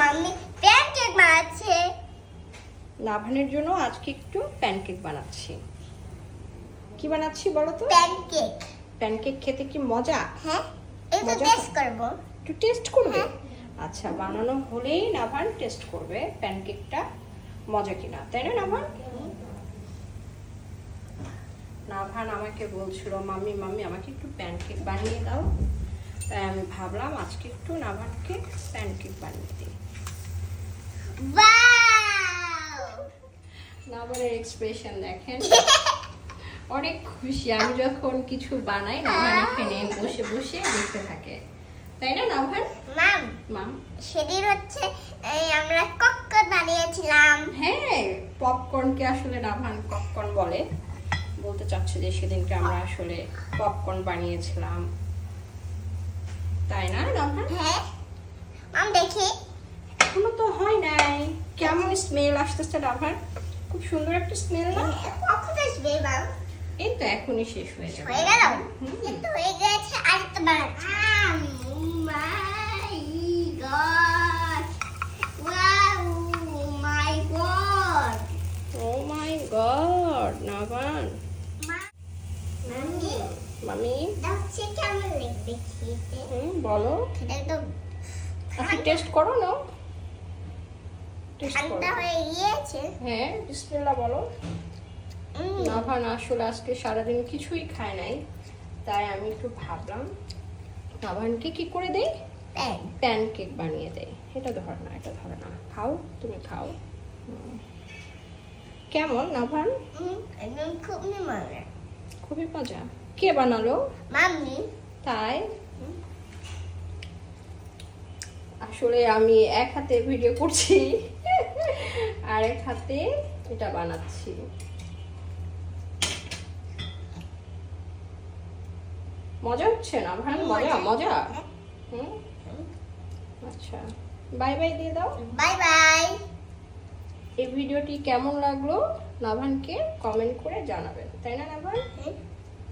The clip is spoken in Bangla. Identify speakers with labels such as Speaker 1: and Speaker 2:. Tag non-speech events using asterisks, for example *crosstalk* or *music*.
Speaker 1: মাম্মি প্যানকেক বানাচ্ছে।
Speaker 2: নাভানের জন্য আজকে একটু প্যানকেক বানাচ্ছি। কি বানাচ্ছি বলো তো?
Speaker 1: প্যানকেক
Speaker 2: প্যানকেক খেতে কি মজা?
Speaker 1: হ্যাঁ এটা টেস্ট করব।
Speaker 2: একটু টেস্ট করবে?
Speaker 1: হ্যাঁ।
Speaker 2: আচ্ছা বানানো হলেই নাভান টেস্ট করবে প্যানকেকটা মজা কিনা তাই না নাভান নাভান আমাকে বলছিল মাম্মি মাম্মি আমাকে একটু প্যানকেক বানিয়ে দাও। ভাবলাম আজকে একটু নাভানকে প্যানকেক বানিয়ে দিই।
Speaker 1: ওয়াও
Speaker 2: নাভানের এক্সপ্রেশন দেখেন। *laughs* অনেক খুশি। আমি যখন কিছু বানাই নাভান এখানে বসে বসে দেখতে থাকে। তাই না নাভান?
Speaker 1: মাম
Speaker 2: মাম
Speaker 1: সেদিন হচ্ছে এই আমরা কক্কর বানিয়েছিলাম।
Speaker 2: হ্যাঁ পপকর্নকে আসলে নাভান পপকর্ন বলে। বলতে চাচ্ছে যে সেদিনকে আমরা আসলে পপকর্ন বানিয়েছিলাম। তাই না নাভান
Speaker 1: হ্যাঁ। মাম দেখি।
Speaker 2: এখনও তো হয় নাই। কেমন স্মেল আসতেছে নাভান খুব সুন্দর একটা স্মেল না?
Speaker 1: কখন আসবে মাম?
Speaker 2: এই তো এখনই শেষ হয়ে যাবে।
Speaker 1: হয়ে গেল? কিন্তু হয়ে গেছে আর একটা বানাচ্ছি my God. Wow my God
Speaker 2: oh my God নাভান
Speaker 1: মামি
Speaker 2: মামি?
Speaker 1: দেখছি কেমন লাগবে খেতে?
Speaker 2: হুম বলো।
Speaker 1: একদম
Speaker 2: আচ্ছা টেস্ট করো না
Speaker 1: ঠান্ডা হয়ে গিয়েছে।
Speaker 2: হ্যাঁ বিসমিল্লাহ বলো। নাভান আসলে আজকে সারাদিন কিছুই খায় নাই। তাই আমি একটু ভাবলাম নাভানকে কি করে দেই?
Speaker 1: প্যান
Speaker 2: কেক বানিয়ে দেয় এটা ধর না এটা ধরে না। খাও তুমি খাও। কেমন নাভান
Speaker 1: একদম মজা
Speaker 2: খুবই মজা। কে বানালো?
Speaker 1: মাম্মি।
Speaker 2: তাই? আসলে আমি এক হাতে ভিডিও করছি আর এক হাতে এটা বানাচ্ছি। মজা হচ্ছে না? ভাই মজা মজা। হুম? আচ্ছা বাই বাই দিয়ে দাও।
Speaker 1: Bye bye.
Speaker 2: এই ভিডিওটি কেমন লাগল? নাভানকে কমেন্ট করে জানাবেন তাই না নাভান?